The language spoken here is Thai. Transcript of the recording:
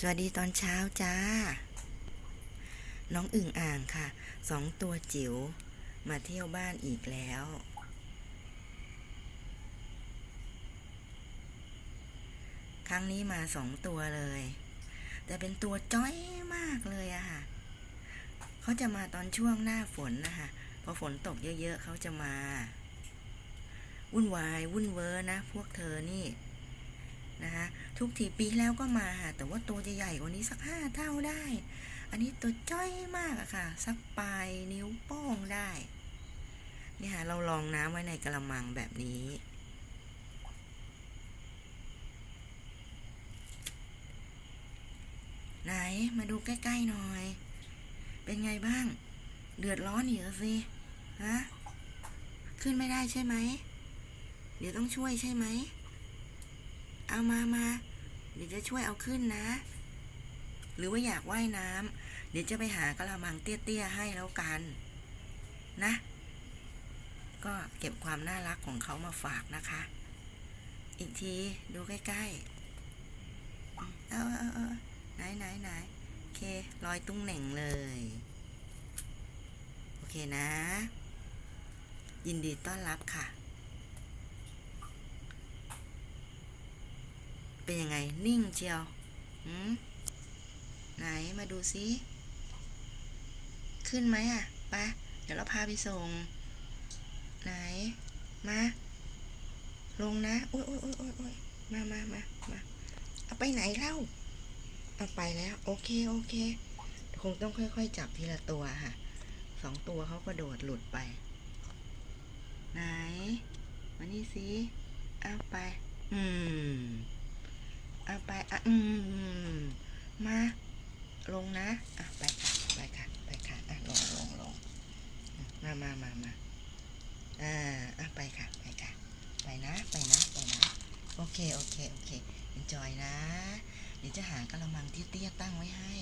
สวัสดีตอนเช้าจ้า น้องอึ่งอ่างค่ะ สองตัวจิ๋วมาเที่ยวบ้านอีกแล้ว ครั้งนี้มาสองตัวเลย แต่เป็นตัวจ้อยมากเลยอะค่ะ เขาจะมาตอนช่วงหน้าฝนนะคะพอฝนตกเยอะๆเขาจะมา วุ่นวาย วุ่นเวอร์นะ พวกเธอนี่ นะคะทุกทีปีแล้วก็มาค่ะแต่ว่าตัวจะใหญ่กว่านี้สักห้าเท่าได้ อันนี้ตัวจ้อยมากอะค่ะ สักปลายนิ้วโป้งได้เนี่ยค่ะเราลองน้ำไว้ในกระมังแบบนี้ไหนมาดูใกล้ๆหน่อย เป็นไงบ้าง เดือดร้อนอีกแล้วสิฮะขึ้นไม่ได้ใช่ไหม เดี๋ยวต้องช่วยใช่ไหม เอามามา เดี๋ยวจะช่วยเอาขึ้นนะ หรือว่าอยากว่ายน้ำเดี๋ยวจะไปหากระมังเตี้ยๆให้แล้วกันนะ ก็เก็บความน่ารักของเขามาฝากนะคะ อีกทีดูใกล้ๆ เอาเอาเอาไหนไหนไหนโอเคลอยตุ้งเหน่งเลย โอเคนะ ยินดีต้อนรับค่ะ เป็นยังไง นิ่งเชียวหืมไหนมาดูซิ ขึ้นไหมอะปะเดี๋ยวเราพาไปส่ง ไหน มา ลงนะ โอ้ยโอ้ยโอ้ยโอ้ยโอ้ยมามามามาเอาไปไหนเล่า เอาไปแล้ว โอเค โอเค คงต้องค่อย ๆ จับทีละตัวค่ะ สองตัวเขาก็โดดหลุดไป ไหนมานี่สิเอาไป อืม เอาไปอะอืมมาลงนะอะไปค่ะไปค่ะไปค่ะอะลงลงลงมามามามาอ่าอะไปค่ะไปค่ะ ไปนะไปนะไปนะโอเคโอเคโอเคเอ็นจอยนะ เดี๋ยวจะหากระมังเตี้ยตั้งไว้ให้